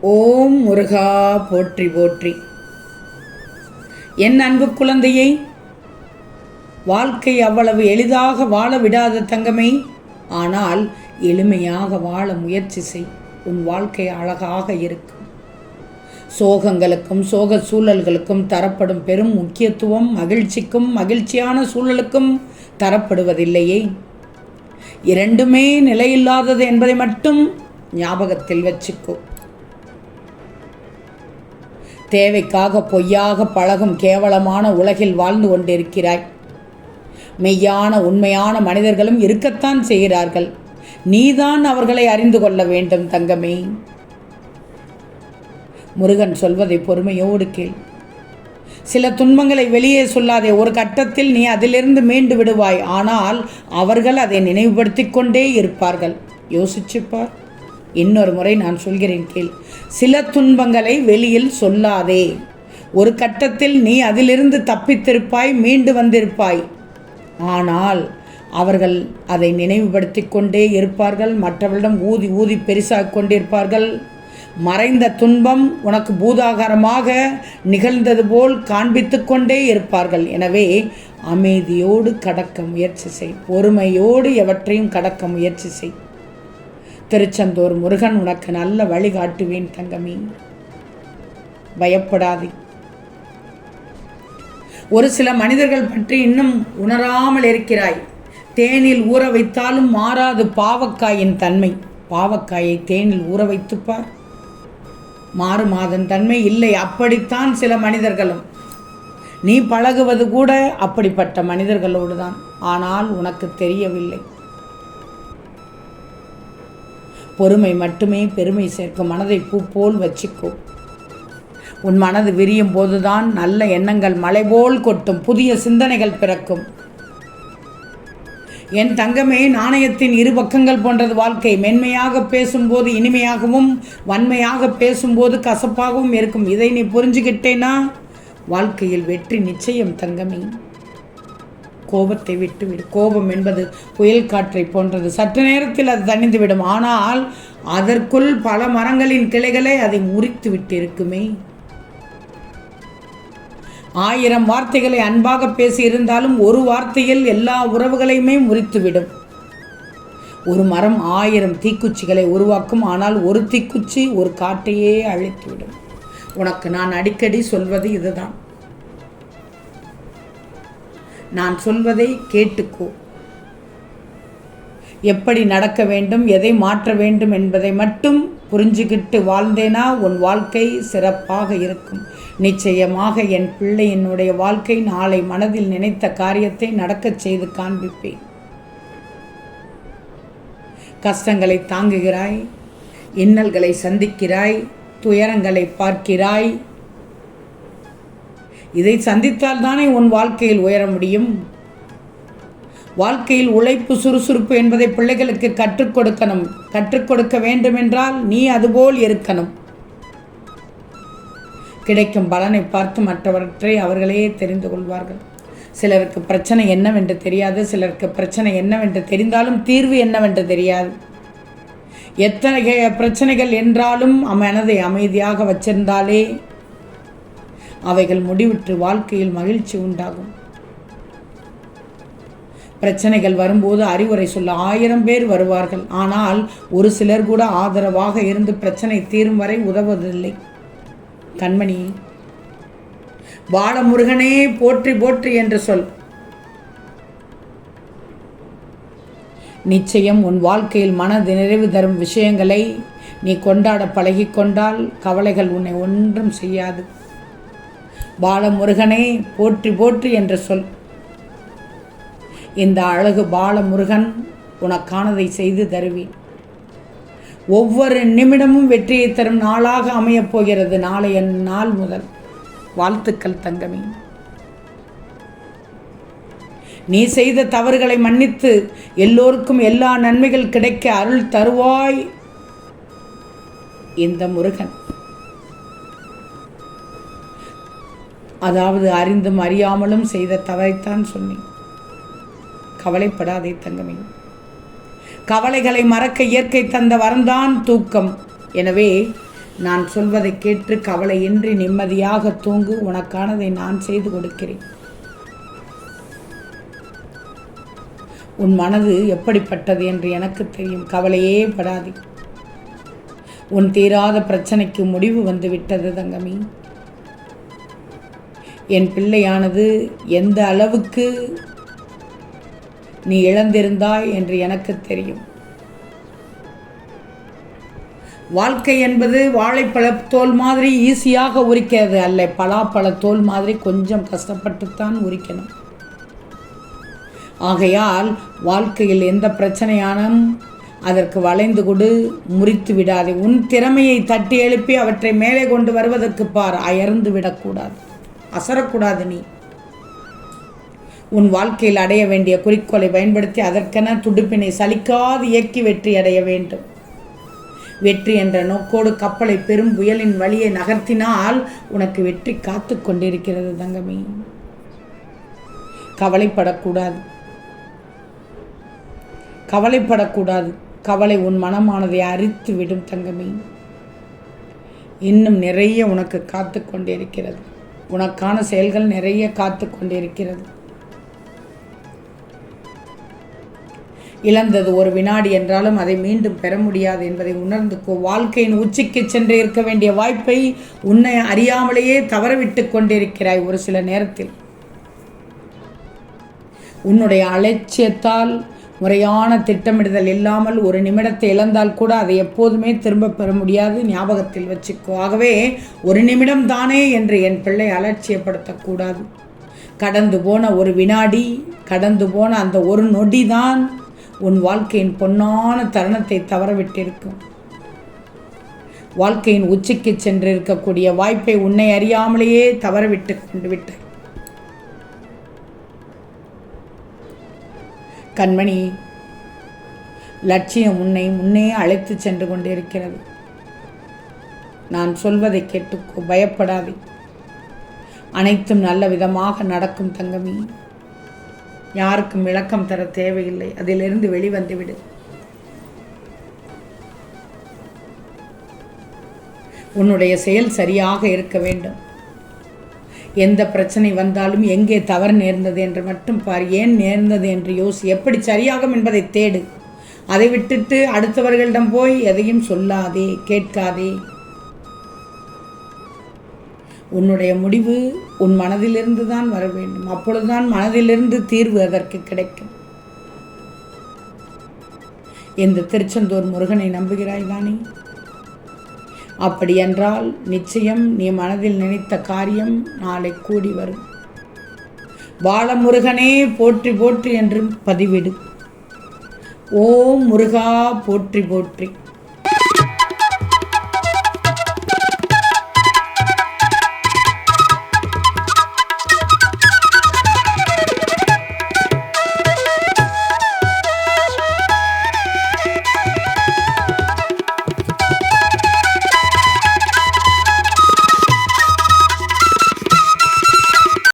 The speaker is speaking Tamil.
ஓம் முருகா போற்றி போற்றி. என் அன்பு குழந்தையை வாழ்க்கை அவ்வளவு எளிதாக வாழ விடாத தங்கமே ஆனால் எளிமையாக வாழ முயற்சி செய். உன் வாழ்க்கை அழகாக இருக்கும். சோகங்களுக்கும் சோக சூழல்களுக்கும் தரப்படும் பெரும் முக்கியத்துவம் மகிழ்ச்சிக்கும் மகிழ்ச்சியான சூழலுக்கும் தரப்படுவதில்லையே. இரண்டுமே நிலையில்லாதது என்பதை மட்டும் ஞாபகத்தில் வச்சுக்கோ. தேவைக்காக பொய்யாக பழகும் கேவலமான உலகில் வாழ்ந்து கொண்டிருக்கிறாய். மெய்யான உண்மையான மனிதர்களும் இருக்கத்தான் செய்கிறார்கள். நீதான் அவர்களை அறிந்து கொள்ள வேண்டும் தங்கமே. முருகன் சொல்வதை பொறுமையோடு கேள். சில துன்பங்களை வெளியே சொல்லாதே ஒரு கட்டத்தில் நீ அதிலிருந்து மீண்டு விடுவாய். ஆனால் அவர்கள் அதை நினைவுபடுத்திக் கொண்டே இருப்பார்கள். யோசிச்சுப்பார். இன்னொரு முறை நான் சொல்கிறேன் கீழ் சில துன்பங்களை வெளியில் சொல்லாதே. ஒரு கட்டத்தில் நீ அதிலிருந்து தப்பித்திருப்பாய் மீண்டு வந்திருப்பாய். ஆனால் அவர்கள் அதை நினைவுபடுத்தி கொண்டே இருப்பார்கள். மற்றவர்களிடம் ஊதி ஊதி பெரிசாக கொண்டிருப்பார்கள். மறைந்த துன்பம் உனக்கு பூதாகாரமாக நிகழ்ந்தது போல் காண்பித்து கொண்டே இருப்பார்கள். எனவே அமைதியோடு கடக்க முயற்சி செய். பொறுமையோடு எவற்றையும் கடக்க முயற்சி செய். திருச்செந்தூர் முருகன் உனக்கு நல்ல வழி காட்டுவேன் தங்கமி. பயப்படாதே. ஒரு சில மனிதர்கள் பற்றி இன்னும் உணராமல் இருக்கிறாய். தேனில் ஊற வைத்தாலும் மாறாது பாவக்காயின் தன்மை. பாவக்காயை தேனில் ஊற வைத்துப்பார் மாறும் அதன் தன்மை இல்லை அப்படித்தான் சில மனிதர்களும். நீ பழகுவது கூட அப்படிப்பட்ட மனிதர்களோடு தான் ஆனால் உனக்கு தெரியவில்லை. பொறுமை மட்டுமே பெருமை சேர்க்கும். மனதை பூ போல் வச்சுக்கோ உன் மனது விரியும் போதுதான் நல்ல எண்ணங்கள் மலை போல் கொட்டும். புதிய சிந்தனைகள் பிறக்கும். என் தங்கமே நாணயத்தின் இரு பக்கங்கள் போன்றது வாழ்க்கை. மென்மையாக பேசும்போது இனிமையாகவும் வன்மையாக பேசும்போது கசப்பாகவும் இருக்கும். இதை நீ புரிஞ்சுக்கிட்டேனா வாழ்க்கையில் வெற்றி நிச்சயம் தங்கமே. கோபத்தை விட்டுவிடு. கோபம் என்பது புயல் காற்றை போன்றது. சற்று நேரத்தில் அது தணிந்துவிடும். ஆனால் அதற்குள் பல மரங்களின் கிளைகளை அதை முறித்து விட்டிருக்குமே. ஆயிரம் வார்த்தைகளை அன்பாக பேசியிருந்தாலும் ஒரு வார்த்தையில் எல்லா உறவுகளையுமே முறித்துவிடும். ஒரு மரம் ஆயிரம் தீக்குச்சிகளை உருவாக்கும். ஆனால் ஒரு தீக்குச்சி ஒரு காட்டையே அழித்துவிடும். உனக்கு நான் அடிக்கடி சொல்வது இதுதான். நான் சொல்வதை கேட்டுக்கோ. எப்படி நடக்க வேண்டும் எதை மாற்ற வேண்டும் என்பதை மட்டும் புரிஞ்சுக்கிட்டு வாழ்ந்தேனா உன் வாழ்க்கை சிறப்பாக இருக்கும். நிச்சயமாக என் பிள்ளை என்னுடைய வாழ்க்கை நாளை மனதில் நினைத்த காரியத்தை நடக்கச் செய்து காண்பிப்பேன். கஷ்டங்களை தாங்குகிறாய் இன்னல்களை சந்திக்கிறாய் துயரங்களை பார்க்கிறாய் இதை சந்தித்தால் தானே உன் வாழ்க்கையில் உயர முடியும்? வாழ்க்கையில் உழைப்பு சுறுசுறுப்பு என்பதை பிள்ளைகளுக்கு கற்றுக் கொடுக்கணும். கற்றுக் கொடுக்க வேண்டுமென்றால் நீ அதுபோல் இருக்கணும். கிடைக்கும் பலனை பார்த்து மற்றவற்றை அவர்களே தெரிந்து கொள்வார்கள். சிலருக்கு பிரச்சனை என்னவென்று தெரியாது சிலருக்கு பிரச்சனை என்னவென்று தெரிந்தாலும் தீர்வு என்னவென்று தெரியாது. எத்தனை பிரச்சனைகள் என்றாலும் மனதை அமைதியாக வச்சிருந்தாலே அவைகள் முடிவிட்டு வாழ்க்கையில் மகிழ்ச்சி உண்டாகும். பிரச்சனைகள் வரும்போது அறிவுரை சொல்ல ஆயிரம் பேர் வருவார்கள். ஆனால் ஒரு சிலர் கூட ஆதரவாக இருந்து பிரச்சனை தீரும் வரை உதவுவதில்லை. கண்மணி பாலமுருகனே போற்றி போற்றி என்று சொல். நிச்சயம் உன் வாழ்க்கையில் மனது நிறைவு தரும் விஷயங்களை நீ கொண்டாட பழகிக்கொண்டால் கவலைகள் உன்னை ஒன்றும் செய்யாது. பாலமுருகனே போற்றி போற்றி என்று சொல். இந்த அழகு பாலமுருகன் உனக்கானதை செய்து தருவேன் ஒவ்வொரு நிமிடமும் வெற்றியை தரும் நாளாக அமையப் போகிறது நாளைய நாள் முதல். வாழ்த்துக்கள் தங்கமே. நீ செய்த தவறுகளை மன்னித்து எல்லோருக்கும் எல்லா நன்மைகள் கிடைக்க அருள் தருவாய். இந்த முருகன். அதாவது அறிந்தும் அறியாமலும் செய்த தவறைத்தான் சொன்னேன். கவலைப்படாதே தங்கமே. கவலைகளை மறக்க இயற்கை தந்த வரந்தான் தூக்கம். எனவே நான் சொல்வதை கேட்டு கவலையின்றி நிம்மதியாக தூங்கு உனக்கானதை நான் செய்து கொடுக்கிறேன். உன் மனது எப்படிப்பட்டது என்று எனக்கு தெரியும். கவலையே படாதே. உன் தீராத பிரச்சனைக்கு முடிவு வந்து விட்டது தங்கமி. என் பிள்ளையானது எந்த அளவுக்கு நீ இழந்திருந்தாய் என்று எனக்கு தெரியும். வாழ்க்கை என்பது வாழைப்பழ தோல் மாதிரி ஈஸியாக உரிக்கிறது அல்ல. பலாப்பழ தோல் மாதிரி கொஞ்சம் கஷ்டப்பட்டுத்தான் உரிக்கணும். ஆகையால் வாழ்க்கையில் எந்த பிரச்சனையானும் அதற்கு வளைந்து கொடு முறித்து விடாதே. உன் திறமையை தட்டி எழுப்பி அவற்றை மேலே கொண்டு வருவதற்கு பார் அயர்ந்து விடக்கூடாது. அசரக்கூடாது நீ. உன் வாழ்க்கையில் அடைய வேண்டிய குறிக்கோளை பயன்படுத்தி அதற்கென துடுப்பினை சலிக்காது இயக்கி வெற்றி அடைய வேண்டும். வெற்றி என்ற நோக்கோடு கப்பலை பெரும் புயலின் வழியை நகர்த்தினால் உனக்கு வெற்றி காத்து கொண்டிருக்கிறது தங்கமே. கவலைப்படக்கூடாது. கவலைப்படக்கூடாது. கவலை உன் மனமானதை அரித்து விடும் தங்கமே. இன்னும் நிறைய உனக்கு காத்து கொண்டிருக்கிறது. உனக்கான செயல்கள் நிறைய காத்து கொண்டிருக்கிறது. இழந்தது ஒரு வினாடி என்றாலும் அதை மீண்டும் பெற முடியாது என்பதை உணர்ந்துக்கோ வாழ்க்கையின் உச்சிக்கு சென்று இருக்க வேண்டிய வாய்ப்பை உன்னை அறியாமலேயே தவறவிட்டு கொண்டிருக்கிறாய் ஒரு சில நேரத்தில். உன்னுடைய அலட்சியத்தால் முறையான திட்டமிடுதல் இல்லாமல் ஒரு நிமிடத்தை இழந்தால் கூட அதை எப்போதுமே திரும்ப பெற முடியாது. ஞாபகத்தில் வச்சுக்கோ. ஆகவே ஒரு நிமிடம் தானே என்று என் பிள்ளை அலட்சியப்படுத்தக்கூடாது கடந்து போன ஒரு வினாடி கடந்து போன அந்த ஒரு நொடி தான் உன் வாழ்க்கையின் பொன்னான தருணத்தை தவறவிட்டிருக்கும். வாழ்க்கையின் உச்சிக்கு சென்றிருக்கக்கூடிய வாய்ப்பை உன்னை அறியாமலேயே தவறவிட்டு கொண்டு விட்டாய் கண்மணி லட்சியம் உன்னை முன்னே அழைத்து சென்று கொண்டிருக்கிறது. நான் சொல்வதை கேட்டுக்கோ பயப்படாதே. அனைத்தும் நல்ல விதமாக நடக்கும் தங்கமி. யாருக்கும் விளக்கம் தர தேவையில்லை. அதிலிருந்து வெளிவந்துவிடு. உன்னுடைய செயல் சரியாக இருக்க வேண்டும். எந்த பிரச்சனை வந்தாலும் எங்கே தவறு நேர்ந்தது என்று மட்டும் பார். ஏன் நேர்ந்தது என்று யோசி. எப்படி சரியாகும் என்பதை தேடு. அதை விட்டுட்டு அடுத்தவர்களிடம் போய் எதையும் சொல்லாதே கேட்காதே. உன்னுடைய முடிவு உன் மனதிலிருந்து தான் வர வேண்டும். அப்பொழுதுதான் மனதிலிருந்து தீர்வு அதற்கு கிடைக்கும். இந்த திருச்செந்தூர் முருகனை நம்புகிறாய் தானே? அப்படியென்றால் நிச்சயம் நீ மனதில் நினைத்த காரியம் நாளை கூடி வரும். பாலமுருகனே போற்றி போற்றி என்று பதிவிடு. ஓம் முருகா போற்றி போற்றி.